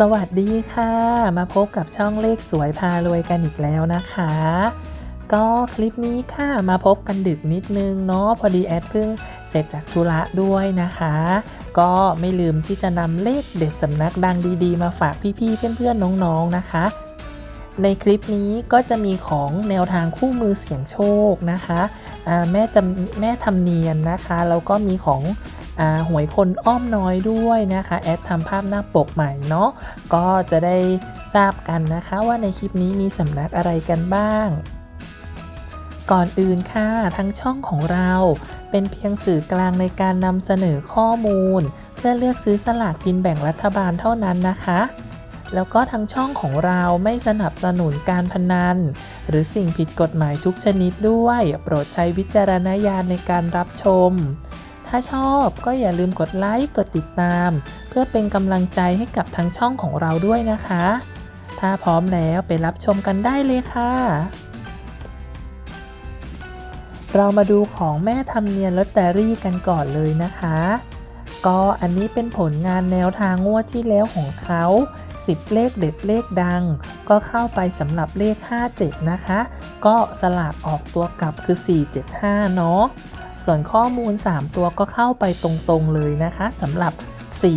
สวัสดีค่ะ มาพบกับช่องเลขสวยพารวยกันอีกแล้วนะคะ ก็คลิปนี้ค่ะมาพบกันดึกนิดนึงเนาะพอดีแอดเพิ่งเสร็จจากธุระด้วยนะคะ ก็ไม่ลืมที่จะนำเลขเด็ดสำนักดังดีๆ มาฝากพี่ๆเพื่อนๆน้องๆนะคะ ในคลิปนี้ก็จะมีของแนวทางคู่มือเสี่ยงโชคนะคะแม่จำแม่ทำเนียนนะคะแล้วก็มีของ หวยคนอ้อมน้อยด้วยนะคะ แอดทำภาพหน้าปกใหม่เนาะก็จะได้ทราบกันนะคะว่าในคลิปนี้มีสำนักอะไรกันบ้างก่อนอื่นค่ะทั้งช่องของเรา เป็นเพียงสื่อกลางในการนำเสนอข้อมูล เพื่อเลือกซื้อสลากกินแบ่งรัฐบาลเท่านั้นนะคะ แล้วก็ทางช่องของเราไม่สนับสนุนการพนัน หรือสิ่งผิดกฎหมายทุกชนิดด้วย โปรดใช้วิจารณญาณในการรับชม ถ้าชอบก็อย่าลืมกดไลค์ กดติดตาม เพื่อเป็นกำลังใจให้กับทางช่องของเราด้วยนะคะ ถ้าพร้อมแล้วไปรับชมกันได้เลยค่ะ เรามาดูของแม่ทำเนียนลอตเตอรี่กันก่อนเลยนะคะ ก็อันนี้เป็นผลงานแนวทางงวดที่แล้วของเขา 10 เลขเด็ดเลขดัง ก็เข้าไปสำหรับเลข 57 นะคะ ก็สลากออกตัวกลับคือ 475 เนาะ ส่วนข้อมูล 3 ตัวก็เข้าไปตรงๆเลยนะคะสำหรับ 475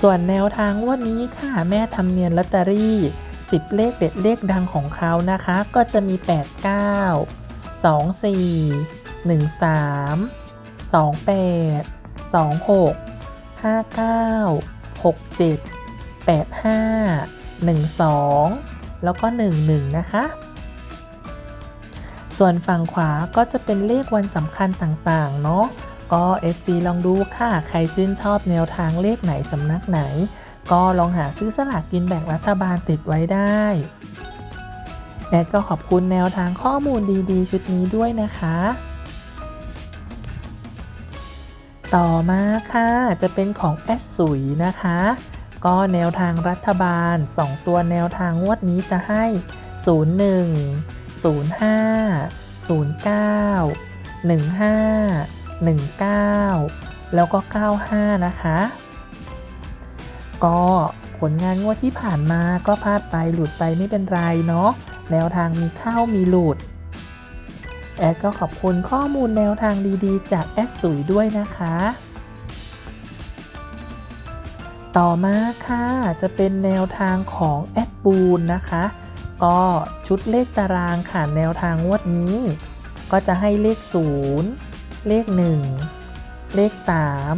ส่วนแนวทางงวดนี้ค่ะ แม่ทำเนียนลอตเตอรี่ 10 เลขเด็ดเลขดังของเขานะคะ ก็จะมี 89 24 13 28 26 59 67 85 12 แล้วก็ 11 นะคะ ส่วนฝั่งขวาก็จะเป็นเลขวันสำคัญต่างๆ เนาะก็ FC ลองดูค่ะ ใครชื่นชอบแนวทางเลขไหนสำนักไหน ก็ลองหาซื้อสลากกินแบ่งรัฐบาลติดไว้ได้แอดก็ขอบคุณแนวทางข้อมูลดีๆ ชุดนี้ด้วยนะคะ ต่อมาค่ะ จะเป็นของแอดสุยนะคะ ก็แนวทางรัฐบาล 2 ตัวแนวทางงวดนี้จะให้ 01 05 09 15 19 แล้วก็ 95 นะคะ ก็ผลงานงวดที่ผ่านมาก็พลาดไปหลุดไปไม่เป็นไรเนาะแนวทางมีเข้ามีหลุด แอดก็ขอบคุณข้อมูลแนวทางดีๆ จากแอดสุยด้วยนะคะ ต่อมาค่ะจะเป็นแนวทางของแอดบูนนะคะ ก็ชุดเลขตารางค่ะแนวทางงวดนี้ ก็จะให้เลข 0 เลข 1 เลข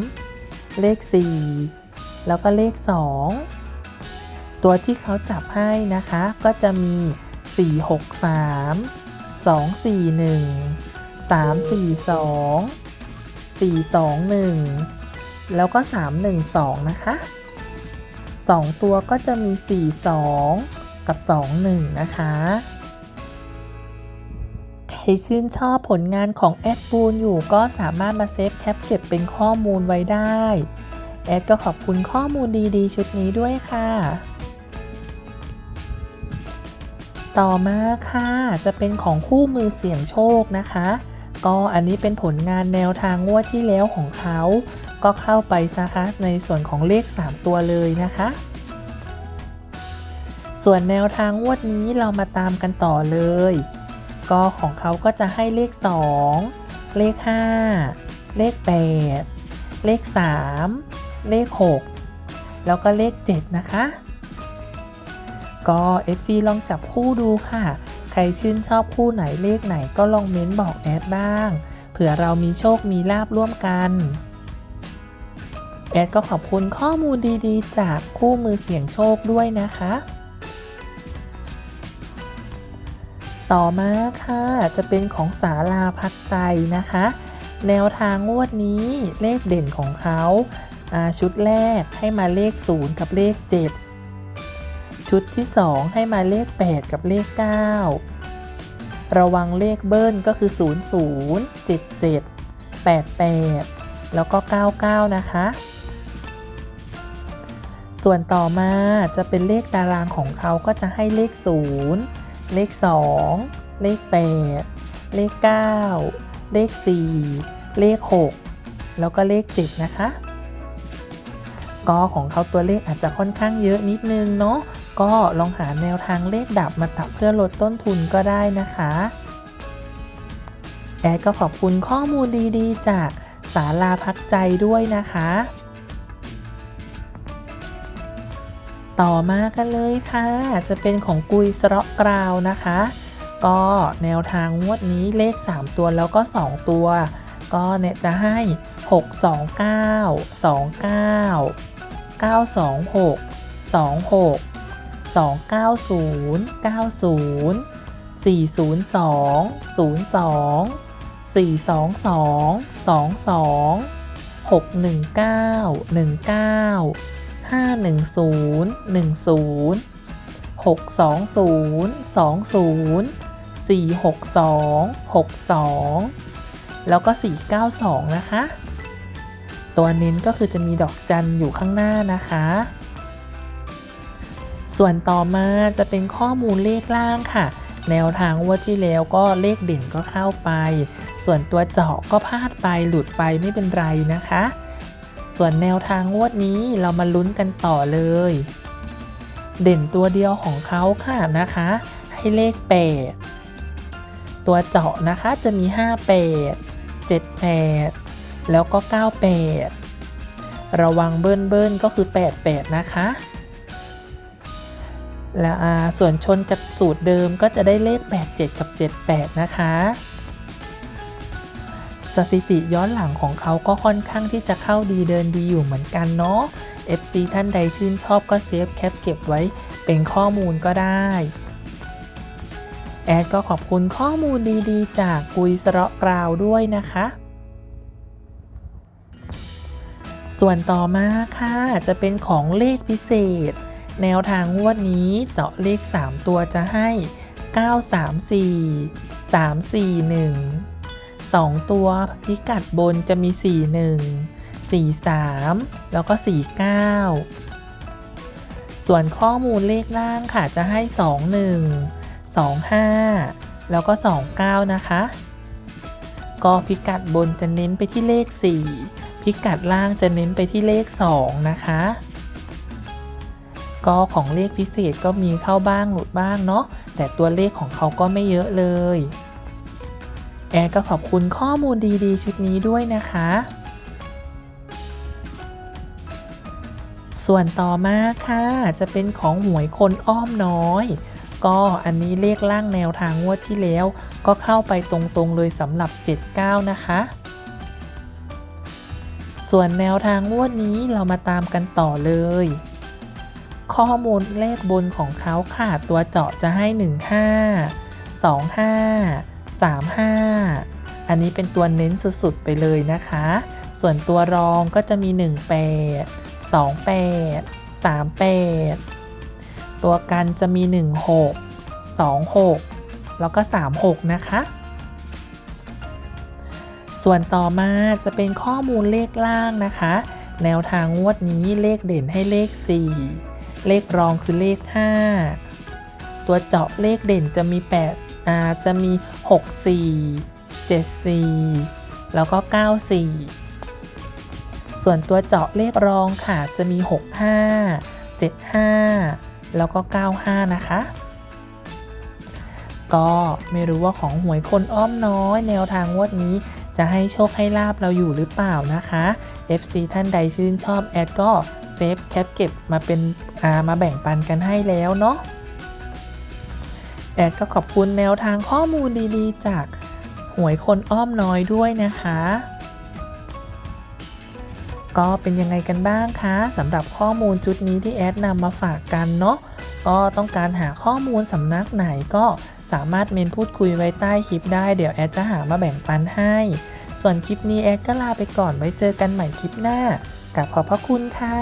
3 เลข 4 แล้วก็เลข 2 ตัวที่เขาจับให้นะคะ ก็จะมี 4 6 3 2 4 1 3 4 2 4 2 1 แล้วก็ 3 1 2 นะคะ 2 ตัวก็จะมี 4 2 กับ 2 1 นะคะ ใครชื่นชอบผลงานของแอดบูนอยู่ก็สามารถมาเซฟแคปเก็บเป็นข้อมูลไว้ได้ แอดก็ขอบคุณข้อมูลดีๆ ชุดนี้ด้วยค่ะ ต่อมาค่ะจะเป็นของคู่มือเสี่ยงโชคนะคะก็อันนี้เป็นผลงานแนวทางงวดที่แล้วของเขา ก็เข้าไปนะคะในส่วนของเลข 3 ตัวเลยนะคะ ส่วนแนวทางงวดนี้เรามาตามกันต่อเลย ก็ของเขาก็จะให้เลข 2 เลข 5 เลข 8 เลข 3 เลข 6 แล้วก็เลข 7 นะคะ ก็ FC ลองจับคู่ดูค่ะ ใครชื่นชอบคู่ไหนเลขไหนก็ลองเม้นบอกแอดบ้าง เผื่อเรามีโชคมีลาบร่วมกันแอดก็ขอบคุณข้อมูลดีๆ จากคู่มือเสี่ยงโชคด้วยนะคะ ต่อมาค่ะ จะเป็นของศาลาพักใจนะคะ แนวทางงวดนี้เลขเด่นของเขาาชุดแรกให้มาเลข 0 กับเลข 7 ชุดที่ 2 ให้มาเลข 8 กับเลข 9 ระวังเลขเบิ้ลก็คือ 0 0 7 7 8 8 แล้วก็ 99 นะคะ ส่วนต่อมาจะเป็นเลขตารางของเขาก็จะให้เลข 0 เลข 2 เลข 8 เลข 9 เลข 4 เลข 6 แล้วก็เลข 7 นะคะก็ของเขาตัวเลขอาจจะค่อนข้างเยอะนิดนึงเนาะก็ลองหาแนวทางเลขดับมาตับเพื่อลดต้นทุนก็ได้นะคะแอดก็ขอบคุณข้อมูลดีๆ จากศาลาพักใจด้วยนะคะ ต่อมากันเลยค่ะ จะเป็นของกุยสระกราวนะคะ ก็แนวทางงวดนี้เลข 3 ตัวแล้วก็ 2 ตัว ก็เนี่ยจะให้ 6 2 9 2 9 9 2 6 2 6 2 9 0 9 0 4 0 2 0 2 422 22 619 19 510 10 620 20 462 62 แล้วก็ 492 นะคะ ตัวเน้นก็คือจะมีดอกจันอยู่ข้างหน้านะคะ ส่วนต่อมาจะเป็นข้อมูลเลขล่างค่ะ แนวทางว่าที่แล้วก็เลขเด่นก็เข้าไป ส่วนตัวเจาะก็พลาดไปหลุดไปไม่เป็นไรนะคะ ส่วนแนวทางงวดนี้เรามาลุ้นกันต่อเลย เด่นตัวเดียวของเขาค่ะนะคะ ให้เลข 8 ตัวเจาะนะคะจะมี 58 78 แล้วก็ 98 ระวังเบิ้ลเบิ้ลก็คือ 88 นะคะแล้วส่วนชนกับสูตรเดิมก็จะได้เลข 87 กับ 78 นะคะ สถิติย้อนหลังของเขาก็ค่อนข้างที่จะเข้าดีเดินดีอยู่เหมือนกันเนาะ FC ท่านใดชื่นชอบก็เซฟแคปเก็บไว้เป็นข้อมูลก็ได้ แอดก็ขอบคุณข้อมูลดีๆ จากกุยสระกราวด้วยนะคะ ส่วนต่อมาค่ะจะเป็นของเลขพิเศษ แนวทางงวดนี้เจาะเลข 3 ตัวจะให้ 934 341 2 ตัวพิกัดบนจะมี 41 43 แล้วก็ 49 ส่วนข้อมูลเลขล่างค่ะจะให้ 21 25 แล้วก็ 29 นะคะ ก็พิกัดบนจะเน้นไปที่เลข 4 พิกัดล่างจะเน้นไปที่เลข 2 นะคะก็ของเลขพิเศษก็มีเข้าบ้างหลุดบ้างเนาะแต่ตัวเลขของเขาก็ไม่เยอะเลย แอร์ก็ขอบคุณข้อมูลดีๆ ชุดนี้ด้วยนะคะ ส่วนต่อมาค่ะ จะเป็นของหวยคนอ้อมน้อย ก็อันนี้เลขล่างแนวทางงวดที่แล้ว ก็เข้าไปตรงๆเลยสำหรับ 79 นะคะส่วนแนวทางงวดนี้เรามาตามกันต่อเลย ข้อมูลเลขบนของเขาค่ะ ตัวเจาะจะให้ 15 25 35 อันนี้เป็นตัวเน้นสุดๆไปเลยนะคะ ส่วนตัวรองก็จะมี 18 28 38 ตัวกันจะมี 16 26 แล้วก็ 36 นะคะ ส่วนต่อมาจะเป็นข้อมูลเลขล่างนะคะ แนวทางงวดนี้เลขเด่นให้เลข 4 เลขรองคือเลข 5 ตัวเจาะเลขเด่นจะมี 8 อาจะมี 6 4 7 4 แล้วก็ 9 4 ส่วนตัวเจาะเลขรองค่ะจะมี 6 5 7 5 แล้วก็ 95 นะคะ ก็ไม่รู้ว่าของหวยคนอ้อมน้อย แนวทางงวดนี้จะให้โชคให้ลาบเราอยู่หรือเปล่านะคะ FC ท่านใดชื่นชอบแอดก็เซฟแคปเก็บมาเป็นมาแบ่งปันกันให้แล้วเนาะ แอดก็ขอบคุณแนวทางข้อมูลดีๆ จากหวยคนอ้อมน้อยด้วยนะคะ ก็เป็นยังไงกันบ้างคะสำหรับข้อมูลชุดนี้ที่แอดนำมาฝากกันเนาะก็ต้องการหาข้อมูลสำนักไหนก็สามารถเมนพูดคุยไว้ใต้คลิปได้เดี๋ยวแอดจะหามาแบ่งปันให้ ส่วนคลิปนี้แอดก็ลาไปก่อนไว้เจอกันใหม่คลิปหน้ากับขอบพระคุณค่ะ